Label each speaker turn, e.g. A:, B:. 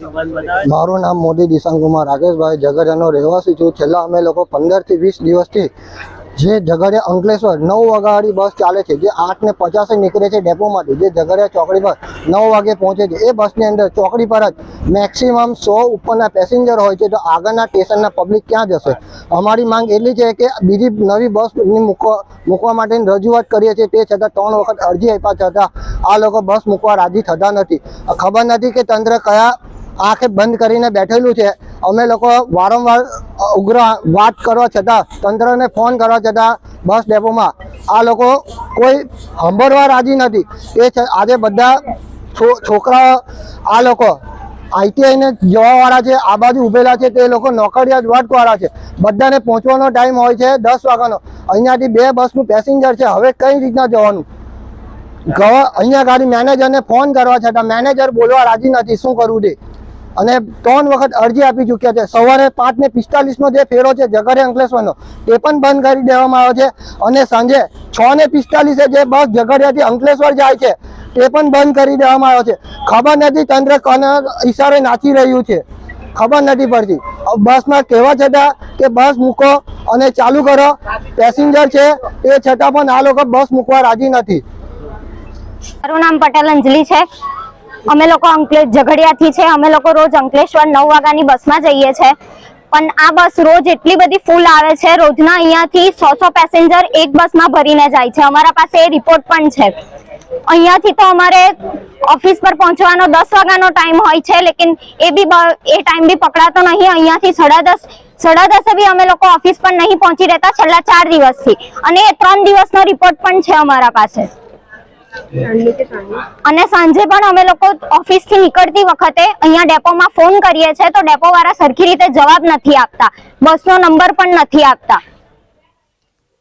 A: મારું નામ મોદી દિશાંકુમાર રાકેશભાઈ ઝઘડિયાનો રહેવાસી છું. છેલ્લા અમે લોકો પંદરથી વીસ દિવસથી જે ઝઘડિયા અંકલેશ્વર નવ વાગ્યાવાળી બસ ચાલે છે. જે આઠ ને પચાસે નીકળે છે ડેપોમાંથી. જે ઝઘડિયા ચોકડી પર નવ વાગે પહોંચે છે. એ બસની અંદર ચોકડી પર જ મેક્સિમમ સો ઉપરના પેસેન્જર હોય છે. તો આગળના સ્ટેશનના પબ્લિક ક્યાં જશે? અમારી માંગ એટલી છે કે બીજી નવી બસ મૂકવા મૂકવા માટેની રજૂઆત કરીએ છીએ. તે છતાં ત્રણ વખત અરજી આપ્યા છતાં આ લોકો બસ મૂકવા રાજી થતા નથી. ખબર નથી કે તંત્ર કયા આંખે બંધ કરીને બેઠેલું છે. અમે લોકો વારંવાર ઉગ્ર વાત કરવા છતાં, તંત્રને ફોન કરવા છતાં, બસ ડેપોમાં. આ લોકો કોઈ સાંભળવા રાજી નથી. એ આજે બધા છો- છોકરાઓ, આ લોકો આઈટીઆઈને જવાવાળા છે, આ બાજુ ઉભેલા છે, તે લોકો નોકરિયાત વર્કવાળા છે. બધાને પહોંચવાનો ટાઈમ હોય છે દસ વાગ્યાનો. અહીંયાથી બે બસનું પેસેન્જર છે, હવે કઈ રીતના જવાનું? અહીંયા ગાડી મેનેજરને ફોન કરવા છતાં મેનેજર બોલવા રાજી નથી. શું કરવું તે? અને ત્રણ વખત અરજી આપી ચૂક્યા છે. સવારે પાંચ ને પિસ્તાલીસનો જે ફેરો છે, ઝઘડિયા અંકલેશ્વરનો તે પણ બંધ કરી દેવામાં આવ્યો છે અને સાંજે છ ને પિસ્તાલીસે જે બસ ઝઘડિયાથી અંકલેશ્વર જાય છે તે પણ બંધ કરી દેવામાં આવ્યો છે. ખબર નથી તંત્ર ઈશારે નાચી રહ્યું છે. ખબર નથી પડતી. બસમાં કહેવા છતાં કે બસ મૂકો અને ચાલુ કરો. પેસેન્જર છે, એ છતાં પણ આ લોકો બસ મૂકવા રાજી નથી.
B: મારું નામ પટેલ અંજલિ છે. અમે લોકો અંકલેશ ઝઘડિયાથી છે, અમે લોકો રોજ અંકલેશ્વર નવ વાગ્યાની બસમાં જઈએ છીએ પણ આ બસ રોજ એટલી બધી ફૂલ આવે છે, રોજના અહીંયાથી સો સો પેસેન્જર એક બસમાં ભરીને જાય છે. અમારા પાસે એ રિપોર્ટ પણ છે. અહીંયાથી તો અમારે ઓફિસ પર પહોંચવાનો દસ વાગ્યાનો ટાઈમ હોય છે, લેકિન એ બી એ ટાઈમ બી પકડાતો નહીં. અહીંયાથી સાડા દસ, સાડા દસે બી અમે લોકો ઓફિસ પર નહીં પહોંચી રહેતા છેલ્લા ચાર દિવસથી. અને એ ત્રણ દિવસનો રિપોર્ટ પણ છે અમારા પાસે. અને સાંજે પણ અમે લોકો ઓફિસથી નીકળતી વખતે અહીંયા ડેપોમાં ફોન કરીએ છીએ તો ડેપો વાળા સરખી રીતે જવાબ નથી આપતા. બસનો નંબર પણ નથી આપતા.